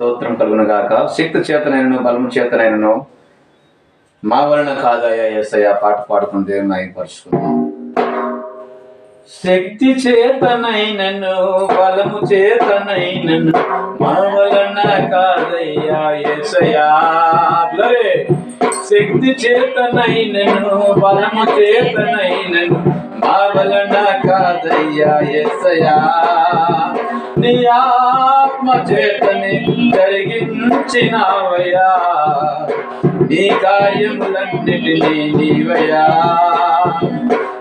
స్తోత్రం కలుగును గాక శక్తి చేతనైనను బలము చేతనైనను మా వలన కాదయా ఎస్ఐ పాట పాడుకుంటే దేవుని శక్తి చేతనైనను బలము చేతనైనను మా వలన కాదయ్యా ఎసయా శక్తి చేతనైనను బలము చేతనైనను మా వలన కాదయ్యా ఎసయా నీ ఆత్మ చేతని జరిగించినవయ్యా. నీ కార్యములన్నిటినీ నీవయ్యా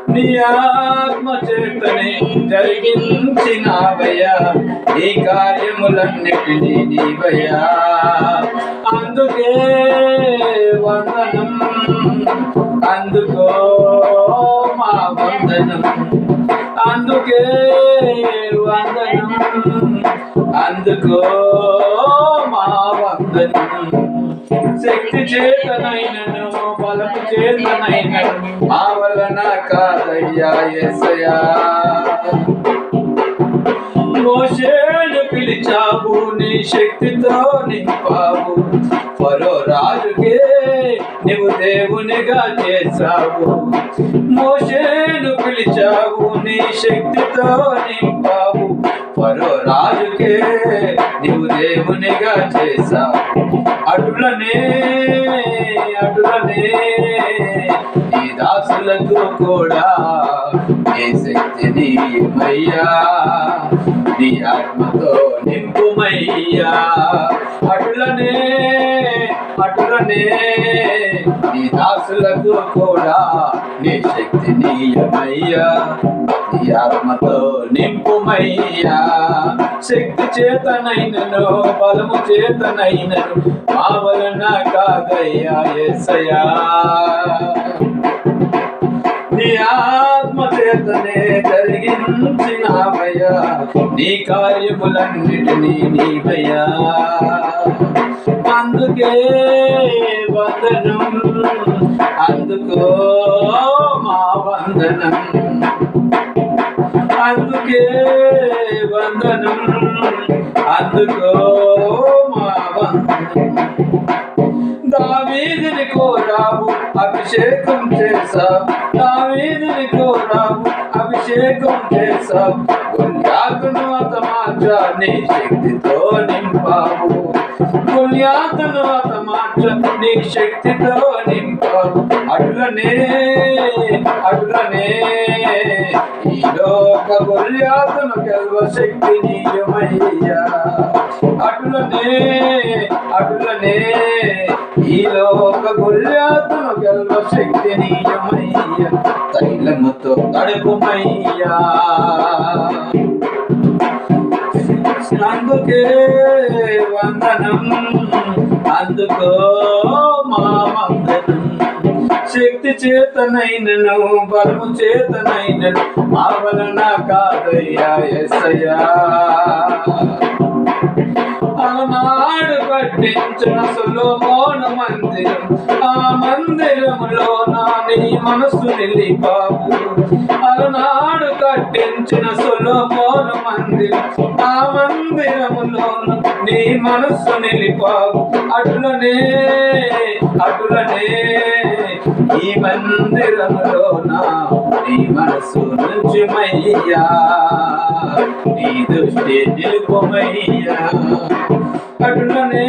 నీ ఆత్మ చేతని జరిగించినవయ్యా. నీ కార్యములన్నిటినీ నీవయ్యా అందుకే వందనం అందుకో మా వందనం. అందుకే వందనం. అందుకో మా వందనం. శక్తి చేతనైనను బలము చేతనైనను మా వలన కాదయ్యా ఎసయా మోషేను పిలిచావు నీ శక్తితో నింపావు. ఫరో రాజుకే నువ్వు దేవునిగా చేశావు. మోషేను పిలిచావు నీ శక్తితో నింపావు. ఫరో రాజుకే నువ్వు దేవునిగా చేశావు. అటులనే అటులనే నీ దాసులకు కూడా నీ శక్తిని మయ్యా నీ ఆత్మతో నింపుమయ్యా. అటులనే అటులనే నీ దాసులకు కూడా నీ శక్తి నీయమయ్యా. నీ ఆత్మతో నింపుమయ్యా. శక్తి చేతనైనను బలము చేతనైనను మా వలన కాదయ్యా ఎస్సయా నీ ఆత్మ చేతనే జరిగించిన నీ కార్యములన్నిటినీ నీవయ్యా. అందుకే వందనం అందుకో మా వందనం. అందుకే వందనం అందుకో మా వందనం. దావీదిని కోరావు అభిషేకం చేశావు దావీదిని కోరావు అభిషేకం చేసావు గుళ్యాకును అతమార్చ నీ శక్తితో నింపావు. గుళ్యాకును అతమార్చ నీ శక్తితో నింపావు. అటులనే అటులనే. ఈ లోక గుళ్యాకును గెలవ శక్తి నీయమయ్యా అటులనే అటులనే. ఈ లోక గుళ్యాతును గెలవ శక్తి నీ తైలముతో తడుపుమయ్యా. అందుకే వందనం అందుకో మా వందనం శక్తి చేతనైనను బలము చేతనైనను మా వలన కాదయ్యా ఎస్సయ్యా. అలనాడు కట్టించిన సులోమోను మందిరం. ఆ మందిరంలో నా నీ మనసు నిలిపావు అలనాడు కట్టించిన సులోమోను మందిరం. ఆ మందిరంలో నీ మనస్సు నిలిపావు అటులనే అటులనే ఈ మందిరంలో నా నీ మనసు నుంచుమయ్యా నీ దృష్టి నిలుపుమయ్యా. అటులనే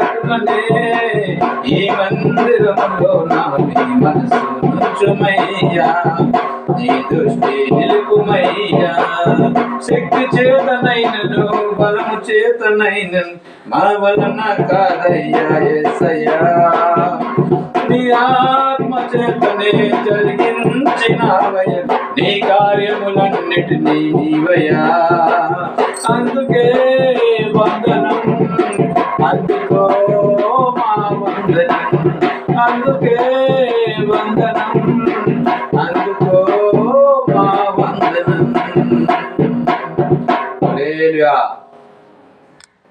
అటులనే ఈ మందిరములో నా నీ మనసు నుంచుమయ్యా నీ దృష్టి నిలుపుమయ్యా. శక్తి చేతనైనను బలము చేతనైన మా వలన కాదయ్యా ఎస్సయ్యా నీ ఆత్మ చేతనే జరిగించినవయ్య నీ కార్యములన్నిటినీ నీవయ్యా. అందుకే అందుకో మా వందనం అందుకే వందనం. అందుకో మా వందనం.